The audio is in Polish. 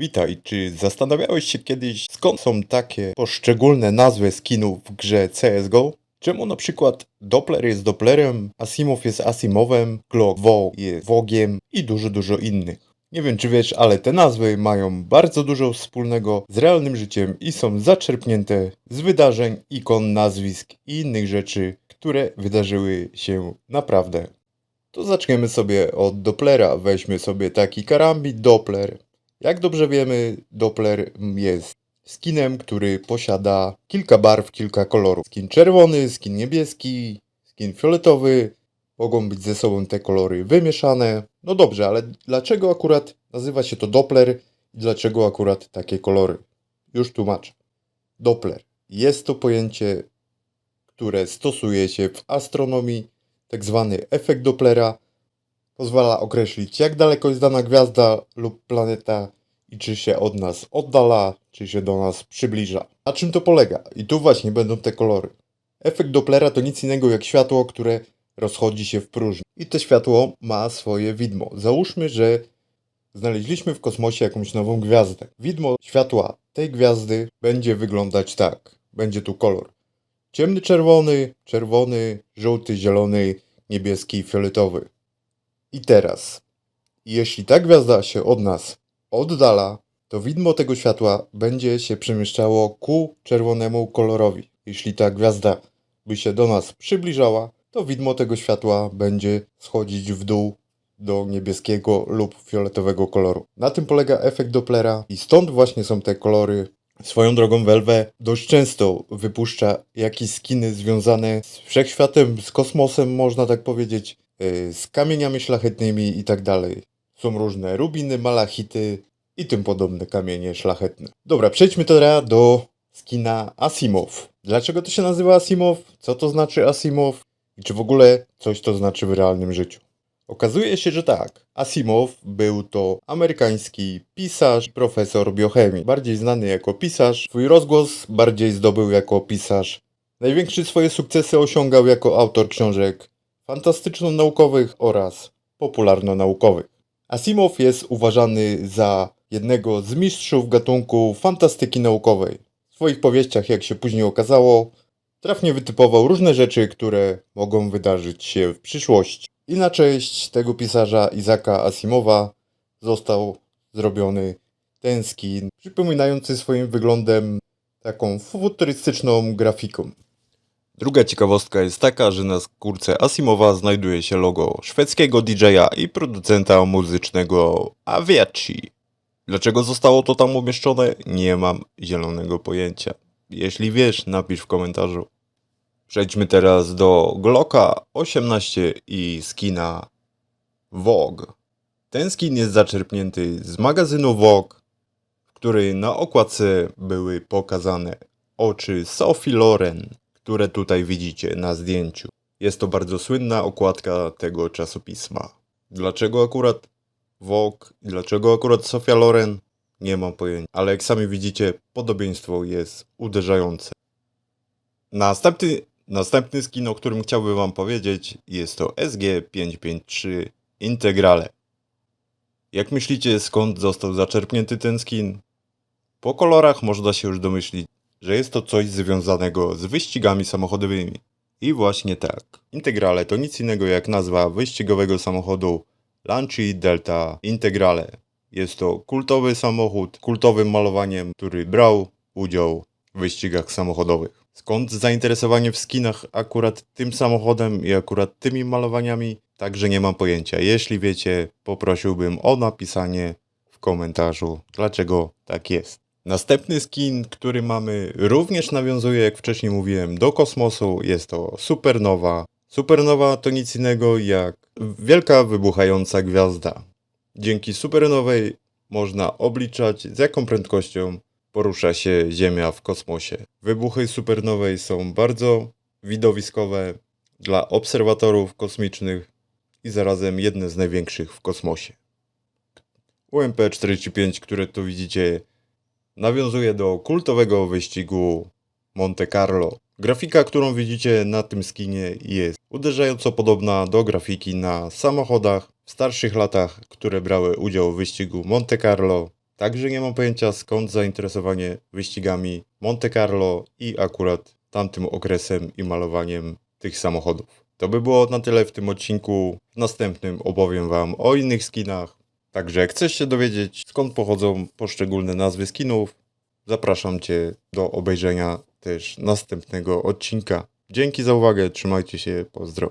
Witaj, czy zastanawiałeś się kiedyś, skąd są takie poszczególne nazwy skinów w grze CSGO? Czemu na przykład Doppler jest Dopplerem, Asimov jest Asimowem, Glock WoW jest Wogiem i dużo, dużo innych. Nie wiem czy wiesz, ale te nazwy mają bardzo dużo wspólnego z realnym życiem i są zaczerpnięte z wydarzeń, ikon, nazwisk i innych rzeczy, które wydarzyły się naprawdę. To zaczniemy sobie od Dopplera. Weźmy sobie taki karambit Doppler. Jak dobrze wiemy, Doppler jest skinem, który posiada kilka barw, kilka kolorów. Skin czerwony, skin niebieski, skin fioletowy. Mogą być ze sobą te kolory wymieszane. No dobrze, ale dlaczego akurat nazywa się to Doppler i dlaczego akurat takie kolory? Już tłumaczę. Doppler jest to pojęcie, które stosuje się w astronomii, tak zwany efekt Dopplera. Pozwala określić, jak daleko jest dana gwiazda lub planeta i czy się od nas oddala, czy się do nas przybliża. Na czym to polega? I tu właśnie będą te kolory. Efekt Dopplera to nic innego jak światło, które rozchodzi się w próżni. I to światło ma swoje widmo. Załóżmy, że znaleźliśmy w kosmosie jakąś nową gwiazdę. Widmo światła tej gwiazdy będzie wyglądać tak. Będzie tu kolor ciemny czerwony, czerwony, żółty, zielony, niebieski, fioletowy. I teraz, jeśli ta gwiazda się od nas oddala, to widmo tego światła będzie się przemieszczało ku czerwonemu kolorowi. Jeśli ta gwiazda by się do nas przybliżała, to widmo tego światła będzie schodzić w dół do niebieskiego lub fioletowego koloru. Na tym polega efekt Dopplera i stąd właśnie są te kolory. Swoją drogą Velve dość często wypuszcza jakieś skiny związane z wszechświatem, z kosmosem, można tak powiedzieć, z kamieniami szlachetnymi i tak dalej. Są różne rubiny, malachity i tym podobne kamienie szlachetne. Dobra, przejdźmy teraz do skina Asimov. Dlaczego to się nazywa Asimov? Co to znaczy Asimov? I czy w ogóle coś to znaczy w realnym życiu? Okazuje się, że tak. Asimov był to amerykański pisarz, profesor biochemii. Bardziej znany jako pisarz. Swój rozgłos bardziej zdobył jako pisarz. Największe swoje sukcesy osiągał jako autor książek fantastyczno-naukowych oraz popularno-naukowych. Asimov jest uważany za jednego z mistrzów gatunku fantastyki naukowej. W swoich powieściach, jak się później okazało, trafnie wytypował różne rzeczy, które mogą wydarzyć się w przyszłości. I na cześć tego pisarza Izaka Asimowa został zrobiony ten skin, przypominający swoim wyglądem taką futurystyczną grafiką. Druga ciekawostka jest taka, że na skórce Asimowa znajduje się logo szwedzkiego DJ-a i producenta muzycznego Aviaci. Dlaczego zostało to tam umieszczone? Nie mam zielonego pojęcia. Jeśli wiesz, napisz w komentarzu. Przejdźmy teraz do Glocka 18 i skina Vogue. Ten skin jest zaczerpnięty z magazynu Vogue, w której na okładce były pokazane oczy Sophie Loren, które tutaj widzicie na zdjęciu. Jest to bardzo słynna okładka tego czasopisma. Dlaczego akurat Vogue i dlaczego akurat Sophia Loren? Nie mam pojęcia, ale jak sami widzicie, podobieństwo jest uderzające. Następny, następny skin, o którym chciałbym Wam powiedzieć, jest to SG553 Integrale. Jak myślicie, skąd został zaczerpnięty ten skin? Po kolorach można się już domyślić, że jest to coś związanego z wyścigami samochodowymi. I właśnie tak. Integrale to nic innego jak nazwa wyścigowego samochodu Lancia Delta Integrale. Jest to kultowy samochód, kultowym malowaniem, który brał udział w wyścigach samochodowych. Skąd zainteresowanie w skinach akurat tym samochodem i akurat tymi malowaniami? Także nie mam pojęcia. Jeśli wiecie, poprosiłbym o napisanie w komentarzu, dlaczego tak jest. Następny skin, który mamy, również nawiązuje, jak wcześniej mówiłem, do kosmosu. Jest to Supernowa. Supernowa to nic innego jak wielka wybuchająca gwiazda. Dzięki supernowej można obliczać, z jaką prędkością porusza się Ziemia w kosmosie. Wybuchy supernowej są bardzo widowiskowe dla obserwatorów kosmicznych i zarazem jedne z największych w kosmosie. UMP-45, które tu widzicie, nawiązuje do kultowego wyścigu Monte Carlo. Grafika, którą widzicie na tym skinie jest uderzająco podobna do grafiki na samochodach w starszych latach, które brały udział w wyścigu Monte Carlo. Także nie mam pojęcia skąd zainteresowanie wyścigami Monte Carlo i akurat tamtym okresem i malowaniem tych samochodów. To by było na tyle w tym odcinku. W następnym opowiem Wam o innych skinach. Także jak chcesz się dowiedzieć skąd pochodzą poszczególne nazwy skinów, zapraszam Cię do obejrzenia też następnego odcinka. Dzięki za uwagę, trzymajcie się, pozdro.